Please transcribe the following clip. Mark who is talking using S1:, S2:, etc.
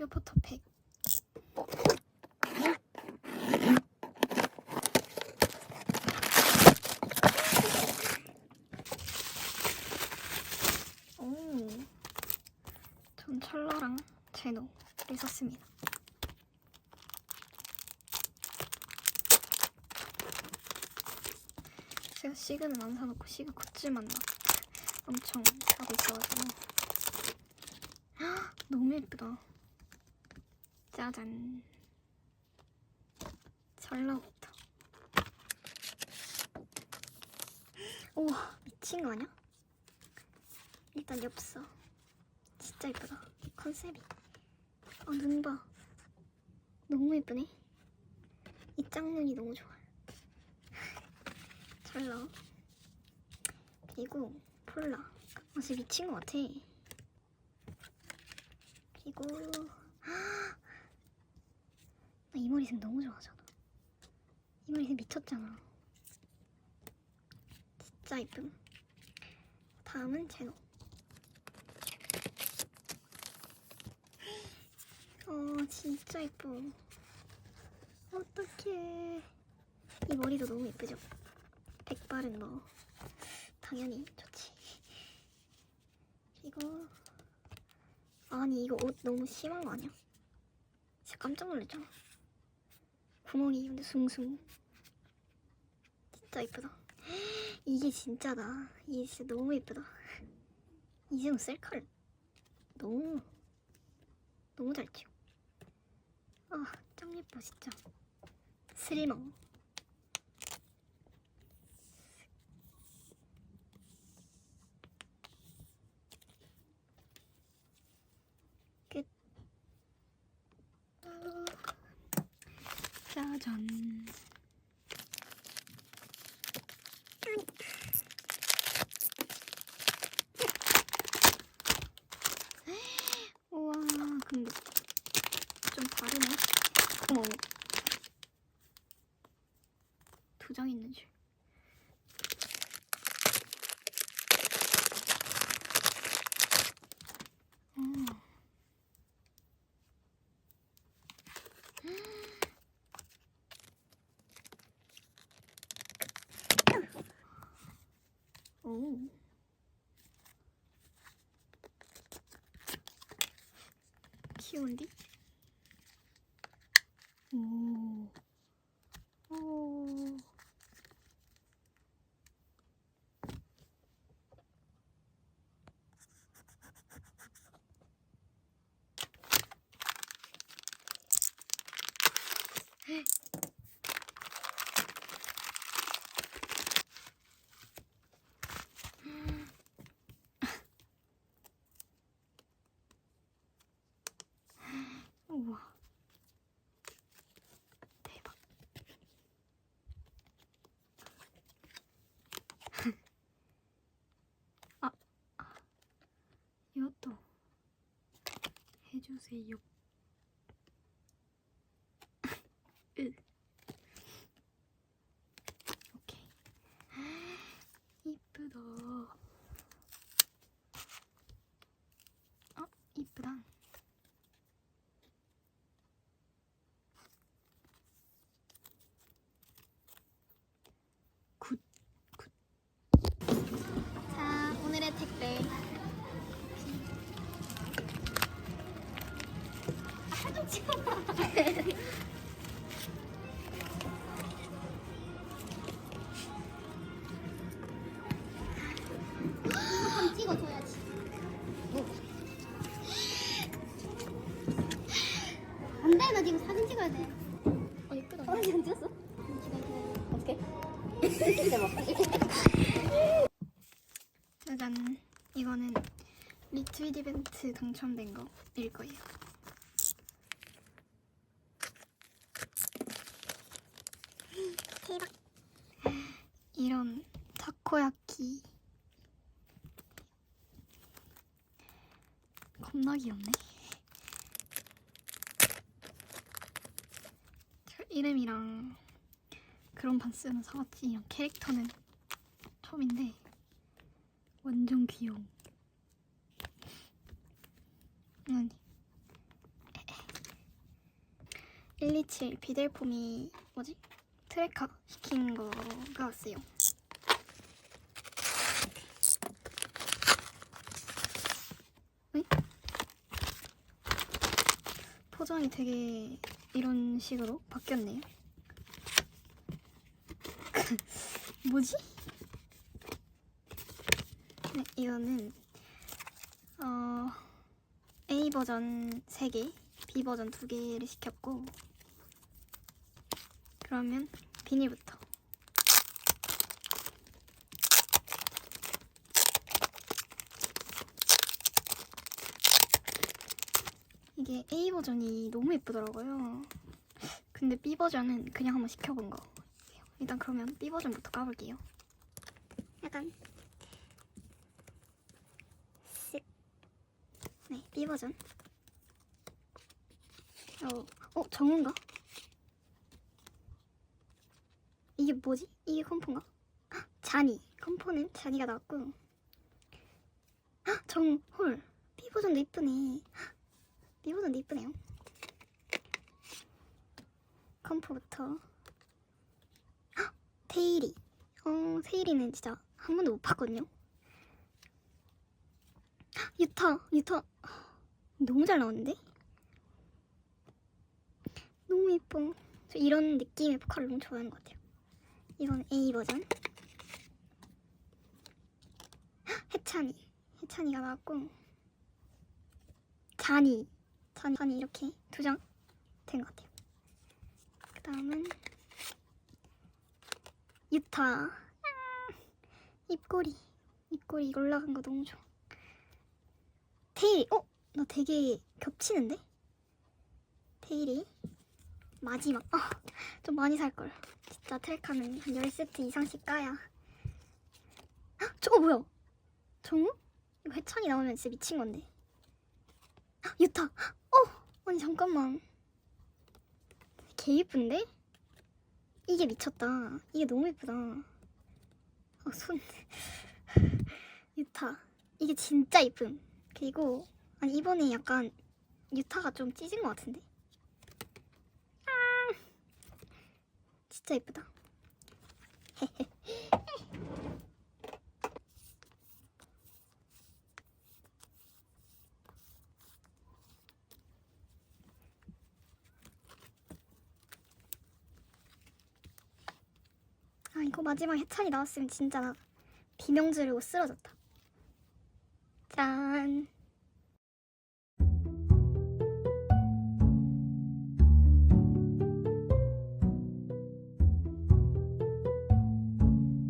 S1: 포토팩. 오, 전 철러랑 제노를 썼습니다. 제가 시그는 안 사놓고 시그 굿즈만 막 엄청 사고 있어가지고 헉, 너무 예쁘다. 짜잔. 철러부터. 우와 미친 거 아니야? 일단 엽서. 진짜 예쁘다. 컨셉이. 아, 눈 봐. 너무 예쁘네. 이 짝눈이 너무 좋아. 잘 나와. 그리고 폴라. 아, 진짜 미친 것 같아. 그리고 나 이 머리색 너무 좋아하잖아. 이 머리색 미쳤잖아. 진짜 이쁨. 다음은 제노. 어 진짜 이뻐. 어떡해. 이 머리도 너무 예쁘죠? 백발은 뭐 당연히 좋지. 그리고 아니 이거 옷 너무 심한 거 아니야? 진짜 깜짝 놀랐잖아. 구멍이 근데 숭숭. 진짜 예쁘다. 이게 진짜다. 이게 진짜 너무 예쁘다. 이제는 셀카를 너무 너무 잘 찍어. 아, 짱 예뻐 진짜. 스리머. 짜잔. 우와, 근데 좀 다르네. 어머. 두 장 있는 줄. 오. 귀여운데? 오. 오. 우와. 대박. 아, 아, 이것도 해주
S2: 한번?
S1: 짜잔. 이거는 리트윗 이벤트 당첨된 거일 거예요. 대박. 이런 타코야키. 겁나 귀엽네. 저 이름이랑 그런 반스는 사왔지. 이런 캐릭터는 처음인데 완전 귀여워. 아니. 에헤. 127 비델폼이 뭐지? 트레카 시킨 거가 왔어요. 응? 포장이 되게 이런 식으로 바뀌었네요. 뭐지? 네, 이거는 어 A 버전 3개, B 버전 2개를 시켰고 그러면 비닐부터 이게 A 버전이 너무 예쁘더라고요. 근데 B 버전은 그냥 한번 시켜본 거. 일단 그러면 B 버전부터 까볼게요. 약간 쓱. 네, B 버전. 어, 어 정은가? 이게 뭐지? 이게 컴포인가? 헉, 자니 컴포는 자니가 나왔고 헉, 정 헐. B 버전도 이쁘네. 버전도 이쁘네요. 컴포부터 헉, 테일이. 어 테일이는 진짜 한 번도 못 봤거든요. 헉, 유타 유타 너무 잘 나왔는데? 너무 예뻐. 저 이런 느낌의 포카를 너무 좋아하는 것 같아요. 이건 A 버전. 헉, 해찬이. 해찬이가 나왔고. 잔이. 잔이, 잔이 이렇게 두 장 된 것 같아요. 그 다음은 유타. 음, 입꼬리. 입꼬리 이거 올라간 거 너무 좋아. 테일이. 어? 나 되게 겹치는데? 테일이. 마지막. 아, 좀 많이 살걸. 진짜 트랙하는 한 10세트 이상씩 까야. 헉, 저거 뭐야? 정우? 이거 해찬이 나오면 진짜 미친 건데. 헉, 유타. 어! 아니, 잠깐만. 개 예쁜데? 이게 미쳤다. 이게 너무 예쁘다. 아, 손. 유타. 이게 진짜 예쁨. 그리고, 아니, 이번에 약간 유타가 좀 찢은 것 같은데? 진짜 예쁘다. 아이 거 마지막 해찬이 나왔으면 진짜 나 비명 지르고 쓰러졌다. 짠.